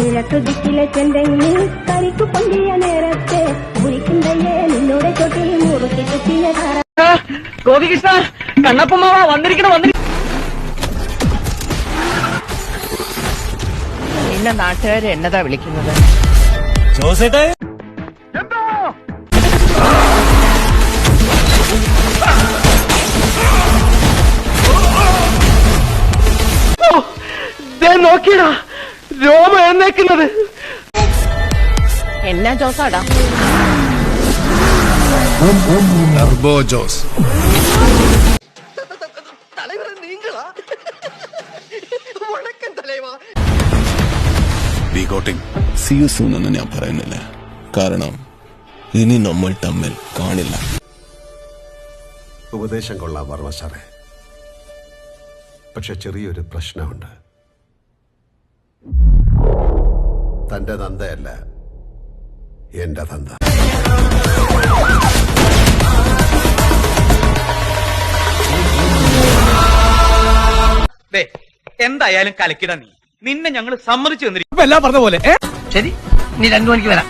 കിഴക്ക് ദിക്കിലെ ചെന്തെങ്ങിൽ കരിക്കു പൊന്തിയ നേരത്തെ കുഴിക്കുന്തയ്യെ നിന്നോടെ തൊട്ടിൽ മുറുക്കി കുത്തിയ കറ ഗോപികൃഷ്ണ കണ്ണപ്പമാവ വന്നിരിക്കണം വന്നിരിക്കണം നിന്നെ നാട്ടുകാർ എന്നതാ വിളിക്കുന്നത്? ജോസേട്ടേ? ദേ നോക്കിയടാ. എഴുന്നേക്കുന്നത് എന്നാ ജോസാടാ turbo Jose. See you soon എന്ന് ഞാൻ പറയുന്നില്ല. കാരണം ഇനി നമ്മൾ തമ്മിൽ കാണില്ല. ഉപദേശം കൊള്ളാം വർമ്മ സാറേ. പക്ഷെ ചെറിയൊരു പ്രശ്നമുണ്ട്. തന്റെ തന്തയല്ല എന്റെ തന്ത. ദേ, എന്തായാലും കലക്കിട നീ. നിന്നെ ഞങ്ങൾ സമ്മതിച്ചു തന്നിരിക്കും എല്ലാം പറഞ്ഞ പോലെ ശരി നീ രണ്ടു മണിക്ക് വരാം.